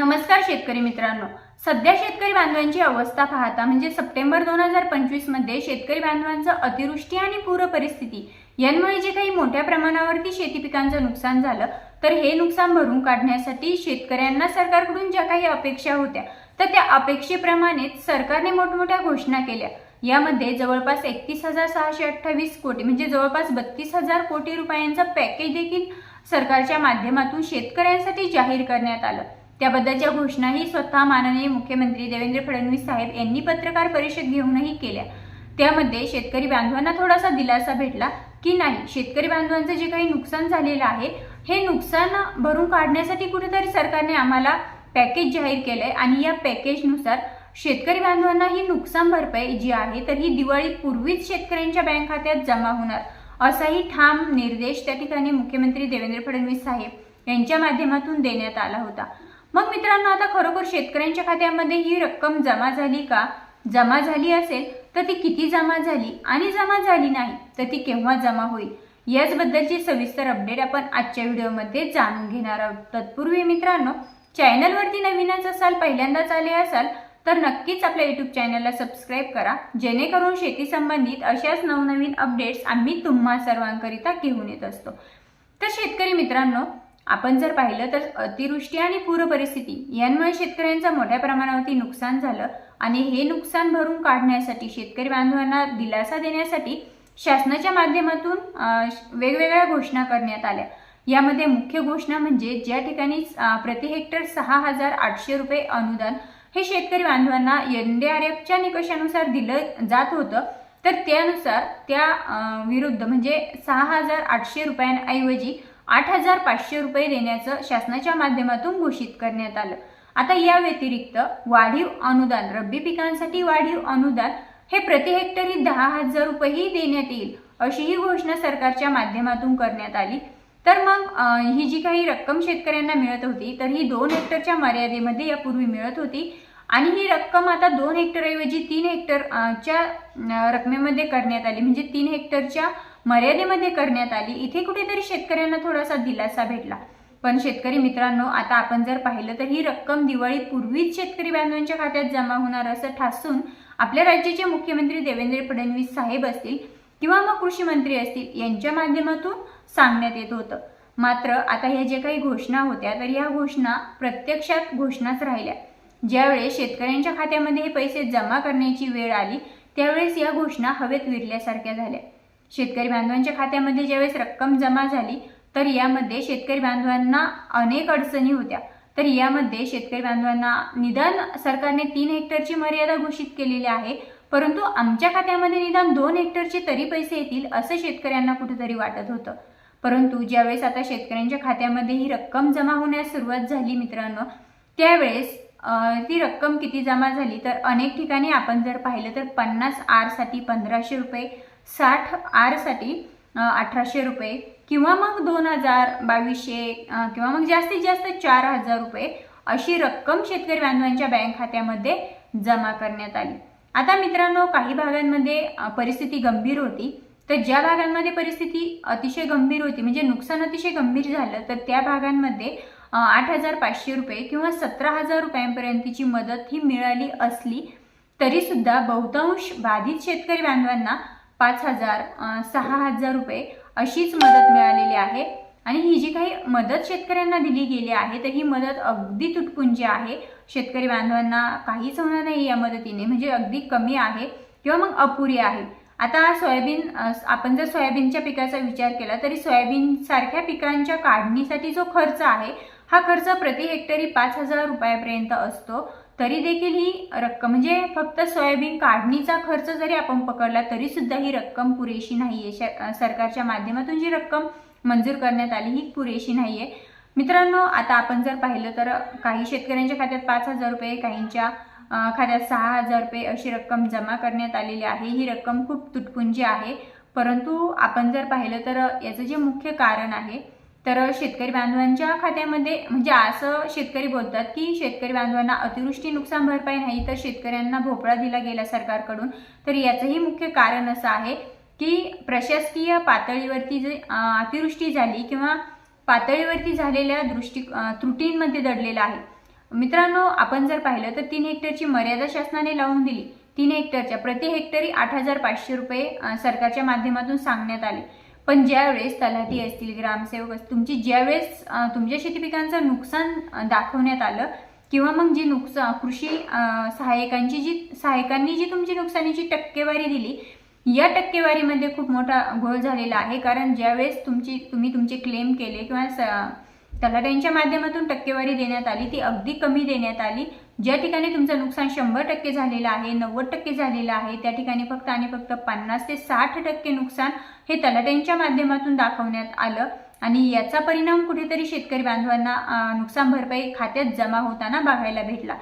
नमस्कार शेतकरी मित्रांनो. सध्या शेतकरी बांधवांची अवस्था पाहता म्हणजे सप्टेंबर दोन हजार पंचवीसमध्ये शेतकरी बांधवांचं अतिवृष्टी आणि पूर परिस्थिती यांमुळे जे काही मोठ्या प्रमाणावरती शेती पिकांचं नुकसान झालं तर हे नुकसान भरून काढण्यासाठी शेतकऱ्यांना सरकारकडून ज्या काही अपेक्षा होत्या तर त्या अपेक्षेप्रमाणेच सरकारने मोठमोठ्या घोषणा केल्या. यामध्ये जवळपास एकतीस हजार सहाशे अठ्ठावीस कोटी म्हणजे जवळपास बत्तीस हजार कोटी रुपयांचं पॅकेज देखील सरकारच्या माध्यमातून शेतकऱ्यांसाठी जाहीर करण्यात आलं. त्याबद्दलच्या घोषणाही स्वतः माननीय मुख्यमंत्री देवेंद्र फडणवीस साहेब यांनी पत्रकार परिषद घेऊनही केल्या. त्यामध्ये शेतकरी बांधवांना थोडासा दिलासा भेटला की नाही शेतकरी बांधवांचं जे काही नुकसान झालेलं आहे हे नुकसान भरून काढण्यासाठी कुठेतरी सरकारने आम्हाला पॅकेज जाहीर केलंय आणि या पॅकेजनुसार शेतकरी बांधवांना ही नुकसान भरपाई जी आहे तर ही दिवाळीपूर्वीच शेतकऱ्यांच्या बँक खात्यात जमा होणार असाही ठाम निर्देश त्या ठिकाणी मुख्यमंत्री देवेंद्र फडणवीस साहेब यांच्या माध्यमातून देण्यात आला होता. मग मित्रांनो आता खरोखर शेतकऱ्यांच्या खात्यामध्ये ही रक्कम जमा झाली का? जमा झाली असेल तर ती किती जमा झाली आणि जमा झाली नाही तर ती केव्हा जमा होईल? याचबद्दलची सविस्तर अपडेट आपण आजच्या व्हिडिओमध्ये जाणून घेणार आहोत. तत्पूर्वी मित्रांनो चॅनलवरती नवीनच असाल पहिल्यांदाच आले असाल तर नक्कीच आपल्या युट्यूब चॅनलला सबस्क्राईब करा. जेणेकरून शेती संबंधित अशाच नवनवीन अपडेट्स आम्ही तुम्हा सर्वांकरिता घेऊन येत असतो. तर शेतकरी मित्रांनो आपण जर पाहिलं तर अतिवृष्टी आणि पूर परिस्थिती यांमुळे शेतकऱ्यांचं मोठ्या प्रमाणावरती नुकसान झालं आणि हे नुकसान भरून काढण्यासाठी शेतकरी बांधवांना दिलासा देण्यासाठी शासनाच्या माध्यमातून वेगवेगळ्या घोषणा करण्यात आल्या. यामध्ये मुख्य घोषणा म्हणजे ज्या ठिकाणी प्रति हेक्टर सहा हजार आठशे रुपये अनुदान हे शेतकरी बांधवांना एन डी आर एफच्या निकषानुसार दिलं जात होतं तर त्यानुसार त्या विरुद्ध म्हणजे सहा हजार आठशे रुपयांऐवजी आठ हजार पाचशे रुपये देण्याचं शासनाच्या माध्यमातून घोषित करण्यात आलं. आता या व्यतिरिक्त वाढीव अनुदान रब्बी पिकांसाठी वाढीव अनुदान हे प्रति हेक्टरी दहा हजार रुपयेही देण्यात येईल अशी ही घोषणा सरकारच्या माध्यमातून करण्यात आली. तर मग ही जी काही रक्कम शेतकऱ्यांना मिळत होती तर ही दोन हेक्टरच्या मर्यादेमध्ये यापूर्वी मिळत होती. आणि ही रक्कम आता दोन हेक्टरऐवजी तीन हेक्टरच्या रकमेमध्ये करण्यात आली. म्हणजे तीन हेक्टरच्या मर्यादेमध्ये करण्यात आली. इथे कुठेतरी शेतकऱ्यांना थोडासा दिलासा भेटला. पण शेतकरी मित्रांनो आता आपण जर पाहिलं तर ही रक्कम दिवाळीपूर्वीच शेतकरी बांधवांच्या खात्यात जमा होणार असं ठासून आपल्या राज्याचे मुख्यमंत्री देवेंद्र फडणवीस साहेब असतील किंवा मग कृषी मंत्री असतील यांच्या माध्यमातून सांगण्यात येत होतं. मात्र आता ह्या ज्या काही घोषणा होत्या तर या घोषणा प्रत्यक्षात घोषणाच राहिल्या. ज्यावेळेस शेतकऱ्यांच्या खात्यामध्ये हे पैसे जमा करण्याची वेळ आली त्यावेळेस या घोषणा हवेत विरल्यासारख्या झाल्या. शेतकरी बांधवांच्या खात्यामध्ये ज्यावेळेस रक्कम जमा झाली तर यामध्ये शेतकरी बांधवांना अनेक अडचणी होत्या. तर यामध्ये शेतकरी बांधवांना निदान सरकारने तीन हेक्टरची मर्यादा घोषित केलेली आहे परंतु आमच्या खात्यामध्ये निदान दोन हेक्टरचे तरी पैसे येतील असं शेतकऱ्यांना कुठेतरी वाटत होतं. परंतु ज्यावेळेस आता शेतकऱ्यांच्या खात्यामध्ये ही रक्कम जमा होण्यास सुरुवात झाली मित्रांनो त्यावेळेस ती रक्कम किती जमा झाली तर अनेक ठिकाणी आपण जर पाहिलं तर पन्नास आरसाठी पंधराशे रुपये साठ आरसाठी अठराशे रुपये किंवा मग दोन हजार बावीसशे किंवा मग जास्तीत जास्त चार हजार रुपये अशी रक्कम शेतकरी बांधवांच्या बँक खात्यामध्ये जमा करण्यात आली. आता मित्रांनो काही भागांमध्ये परिस्थिती गंभीर होती. तर ज्या भागांमध्ये परिस्थिती अतिशय गंभीर होती म्हणजे नुकसान अतिशय गंभीर झालं तर त्या भागांमध्ये आठ हजार पाचशे रुपये किंवा सतरा हजार रुपयांपर्यंतची मदत ही मिळाली असली तरी सुद्धा बहुतांश बाधित शेतकरी बांधवांना पाच हजार सहा हजार रुपये अशीच मदत मिळालेली आहे. आणि ही जी काही मदत शेतकऱ्यांना दिली गेली आहे तर ही मदत अगदी तुटपुंजी आहे. शेतकरी बांधवांना काहीच होणार नाही या मदतीने म्हणजे अगदी कमी आहे किंवा मग अपुरी आहे. आता सोयाबीन आपण जर सोयाबीनच्या पिकाचा विचार केला तरी सोयाबीन सारख्या पिकांच्या काढणीसाठी जो खर्च आहे हा खर्च प्रति हेक्टरी पाच हजार रुपयापर्यंत असतो. तरी देखील ही रक्कम म्हणजे फक्त सोयाबीन काढणीचा खर्च जरी आपण पकडला तरी सुद्धा ही रक्कम पुरेशी नाहीये. श- सरकारच्या माध्यमातून जी रक्कम मंजूर करण्यात आली ही पुरेशी नाहीये. मित्रांनो आता आपण जर पाहिलं तर काही शेतकऱ्यांच्या खात्यात पाच हजार रुपये काहींच्या खात्यात सहा हजार रुपये अशी रक्कम जमा करण्यात आलेली आहे. ही रक्कम खूप तुटपुंजी आहे. परंतु आपण जर पाहिलं तर याचं जे मुख्य कारण आहे तर शेतकरी बांधवांच्या खात्यामध्ये म्हणजे असं शेतकरी बोलतात की शेतकरी बांधवांना अतिवृष्टी नुकसान भरपाई नाही तर शेतकऱ्यांना भोपळा दिला गेला सरकारकडून. तर याचंही मुख्य कारण असं आहे की प्रशासकीय पातळीवरती जे अतिवृष्टी झाली किंवा पातळीवरती झालेल्या दृष्टी त्रुटींमध्ये दडलेला आहे. मित्रांनो आपण जर पाहिलं तर तीन हेक्टरची मर्यादा शासनाने लावून दिली. तीन हेक्टरच्या प्रति हेक्टरी आठ हजार पाचशे रुपये सरकारच्या माध्यमातून सांगण्यात आले. पण ज्यावेळेस तलाठी असतील ग्रामसेवक असतील तुमची ज्यावेळेस तुमच्या शेती पिकांचं नुकसान दाखवण्यात आलं किंवा मग जी नुकसान कृषी सहायकांची सहाय्यकांची जी सहाय्यकांनी जी तुमची नुकसानीची टक्केवारी दिली या टक्केवारीमध्ये खूप मोठा घोळ झालेला आहे. कारण ज्यावेळेस तुमची तुम्ही तुमचे क्लेम केले किंवा स- तलाट्यांच्या माध्यमातून टक्केवारी देण्यात आली. ती अगदी कमी देण्यात आली. ज्या ठिकाणी तुमचं नुकसान शंभर टक्के झालेलं आहे नव्वद टक्के झालेलं आहे त्या ठिकाणी फक्त आणि फक्त पन्नास ते साठ टक्के नुकसान हे तलाट्यांच्या माध्यमातून दाखवण्यात आलं. आणि याचा परिणाम कुठेतरी शेतकरी बांधवांना नुकसान भरपाई खात्यात जमा होताना बघायला भेटला.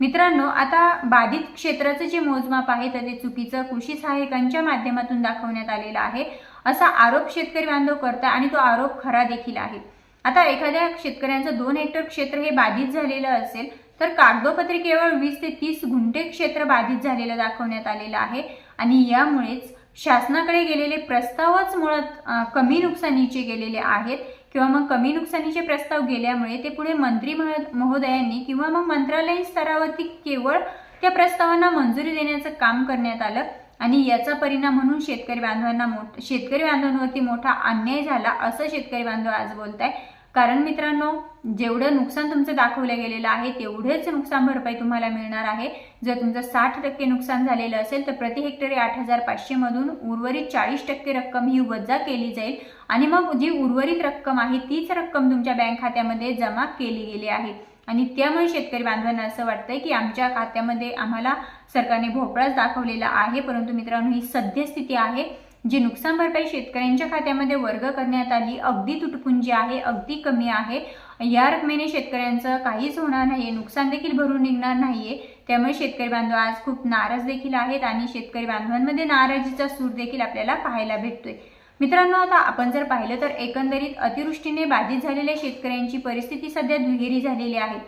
मित्रांनो आता बाधित क्षेत्राचं जे मोजमाप आहे तर ते चुकीचं कृषी सहाय्यकांच्या माध्यमातून दाखवण्यात आलेलं आहे. असा आरोप शेतकरी बांधव करता आणि तो आरोप खरा देखील आहे. आता एखाद्या शेतकऱ्यांचं दोन हेक्टर क्षेत्र हे बाधित झालेलं असेल तर कागदोपत्री केवळ वीस ते तीस गुंठे क्षेत्र बाधित झालेलं दाखवण्यात आलेलं आहे. आणि यामुळेच शासनाकडे गेलेले प्रस्तावच मुळात कमी नुकसानीचे गेलेले आहेत. किंवा मग कमी नुकसानीचे प्रस्ताव गेल्यामुळे ते पुढे मंत्री महोदयांनी किंवा मग मंत्रालयीन स्तरावरती केवळ त्या प्रस्तावांना मंजुरी देण्याचं काम करण्यात आलं. आणि याचा परिणाम म्हणून शेतकरी बांधवांना मोठ शेतकरी बांधवांवरती मोठा अन्याय झाला असं शेतकरी बांधव आज बोलत आहे कारण मित्रांनो जेवढं नुकसान तुमचं दाखवलं गेलेलं आहे तेवढेच नुकसान भरपाई तुम्हाला मिळणार आहे. जर तुमचं साठ टक्के नुकसान झालेलं असेल तर प्रति हेक्टरी आठ हजार पाचशेमधून उर्वरित चाळीस टक्के रक्कम ही वजा केली जाईल. आणि मग जी उर्वरित रक्कम आहे तीच रक्कम तुमच्या बँक खात्यामध्ये जमा केली गेली आहे. आणि त्यामुळे शेतकरी बांधवांना असं वाटतंय की आमच्या खात्यामध्ये आम्हाला सरकारने भोपळाच दाखवलेला आहे परंतु मित्रांनो ही सद्यस्थिती आहे. जी नुकसान भरपाई शेतकऱ्यांच्या खात्यामध्ये वर्ग करण्यात आली अगदी तुटपुंजी आहे अगदी कमी आहे. या रकमेने शेतकऱ्यांचं काहीच होणार नाही नुकसान देखील भरून निघणार नाहीये. त्यामुळे शेतकरी बांधव आज खूप नाराज देखील आहेत आणि शेतकरी बांधवांमध्ये नाराजीचा सूर देखील आपल्याला पाहायला भेटतोय. मित्रांनो आता आपण जर पाहिलं तर एकंदरीत अतिवृष्टीने बाधित झालेल्या शेतकऱ्यांची परिस्थिती सध्या दुहेरी झालेली आहे.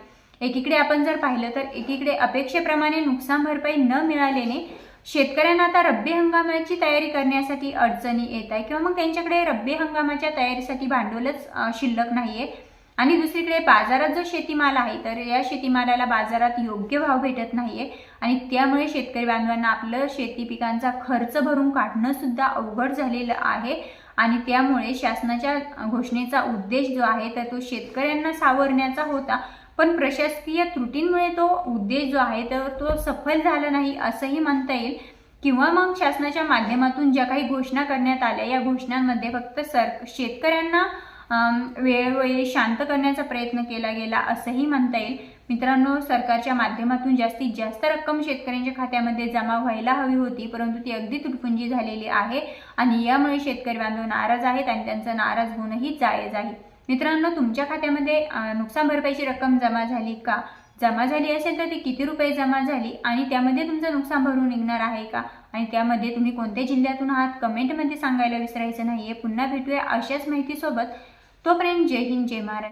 एकीकडे आपण जर पाहिलं तर एकीकडे अपेक्षेप्रमाणे नुकसान भरपाई न मिळाल्याने शेतकऱ्यांना आता रब्बी हंगामाची तयारी करण्यासाठी अडचणी येत आहे किंवा मग त्यांच्याकडे रब्बी हंगामाच्या तयारीसाठी भांडवलच शिल्लक नाहीये. आणि दुसरीकडे बाजारात जो शेतीमाल आहे तर या शेतीमालाला बाजारात योग्य भाव भेटत नाहीये. आणि त्यामुळे शेतकरी बांधवांना आपलं शेती पिकांचा खर्च भरून काढणं सुद्धा अवघड झालेलं आहे. आणि त्यामुळे शासनाच्या घोषणेचा उद्देश जो आहे तर तो शेतकऱ्यांना सावरण्याचा होता. पण प्रशासकीय त्रुटींमुळे तो उद्देश जो आहे तर तो सफल झाला नाही असंही म्हणता येईल. किंवा मग शासनाच्या माध्यमातून ज्या काही घोषणा करण्यात आल्या या घोषणांमध्ये फक्त सर शेतकऱ्यांना वेळोवेळी शांत करण्याचा प्रयत्न केला गेला असंही म्हणता येईल. मित्रांनो सरकारच्या माध्यमातून जास्तीत जास्त रक्कम शेतकऱ्यांच्या खात्यामध्ये जमा व्हायला हवी होती परंतु ती अगदी तुटपुंजी झालेली आहे आणि यामुळे शेतकरी बांधव नाराज आहेत आणि त्यांचं नाराज होणंही जायज आहे. मित्रांनो तुमच्या खात्यामध्ये नुकसान भरपाईची रक्कम जमा झाली का? जमा झाली असेल तर ती किती रुपये जमा झाली आणि त्यामध्ये तुमचं नुकसान भरून निघणार आहे का? आणि त्यामध्ये तुम्ही कोणत्या जिल्ह्यातून आहात? कमेंटमध्ये सांगायला विसरायचं नाहीये. पुन्हा भेटूया अशाच माहितीसोबत. तोपर्यंत जय हिंद जय महाराष्ट्र.